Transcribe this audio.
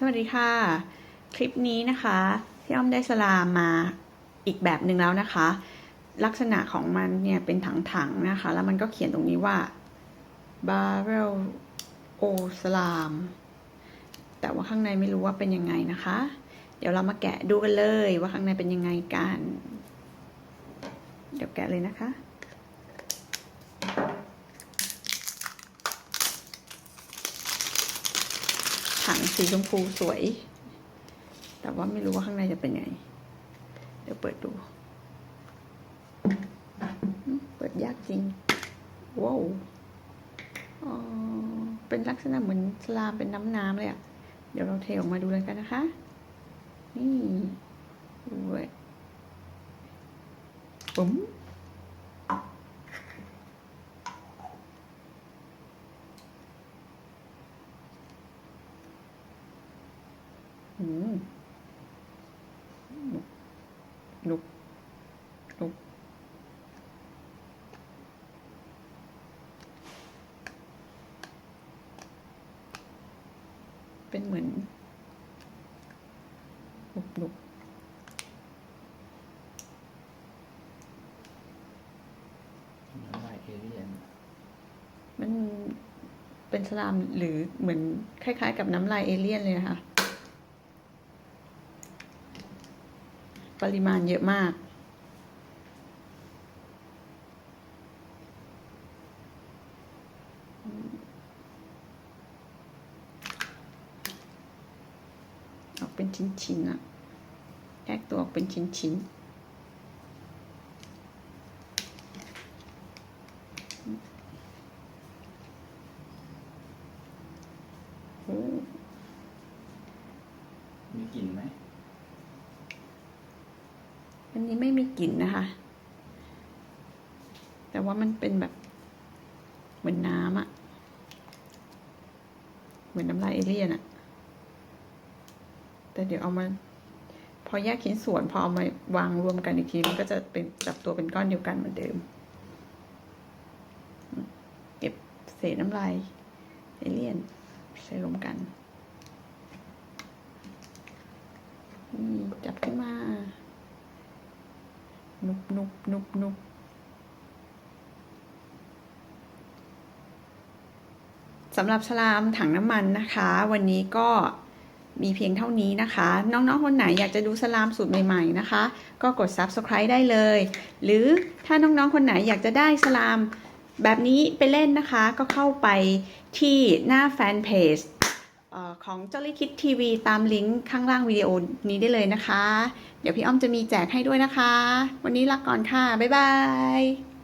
สวัสดีค่ะ คลิปนี้นะคะพี่อ้อมได้สลามมาอีกแบบหนึ่งแล้วนะคะ ลักษณะของมันเนี่ยเป็นถังๆนะคะ แล้วมันก็เขียนตรงนี้ว่า barrel o slam แต่ว่าข้างในไม่รู้ว่าเป็นยังไงนะคะ เดี๋ยวเรามาแกะดูกันเลยว่าข้างในเป็นยังไงกัน เดี๋ยวแกะเลยนะคะ ถังสีชมพูสวย แต่ว่าไม่รู้ว่าข้างในจะเป็นไง เดี๋ยวเปิดดู เปิดยากจริง ว้าวเป็นลักษณะเหมือนสลาเป็นน้ำน้ำๆเลยอะ่ะ เดี๋ยวเราเทออกมาดูเลยกันนะคะ นี่เว้ยปุ๋ม อืมนุกนุกนุกเป็นเหมือนนุกนุกน้ำลายเอเลี่ยนมันเป็นสลามหรือเหมือนคล้าย ๆ กับน้ำลายเอเลี่ยนเลยนะคะ ปริมาณเยอะมากออกเป็นชิ้นๆอะแยกตัวออกเป็นชิ้นๆมีกลิ่นไหม อันนี้ไม่มีกลิ่นนะคะ แต่ว่ามันเป็นแบบเหมือนน้ำอะเหมือนน้ำลายเอเลี่ยนอะแต่เดี๋ยวเอามา พอแยกชิ้นส่วนพอเอามาวางรวมกันอีกทีมันก็จะเป็นจับตัวเป็นก้อนเดียวกันเหมือนเดิม เก็บเศษน้ำลายเอเลี่ยนใส่รวมกันนี่จับขึ้นมา นุบ นุบนุบสำหรับสลามถังน้ำมันนะคะ วันนี้ก็มีเพียงเท่านี้นะคะ น้องๆ คนไหนอยากจะดูสลามสูตรใหม่ๆนะคะ ก็กด subscribe ได้เลย หรือถ้าน้องๆ คนไหนอยากจะได้สลามแบบนี้ไปเล่นนะคะ ก็เข้าไปที่หน้าแฟนเพจ อของจ o l l y Kid TV ตามลิงก์ข้างล่างวิดีโอนี้ได้เลยนะคะ เดี๋ยวพี่อ้อมจะมีแจกให้ด้วยนะคะ วันนี้ลาก่อนค่ะ บ๊ายบาย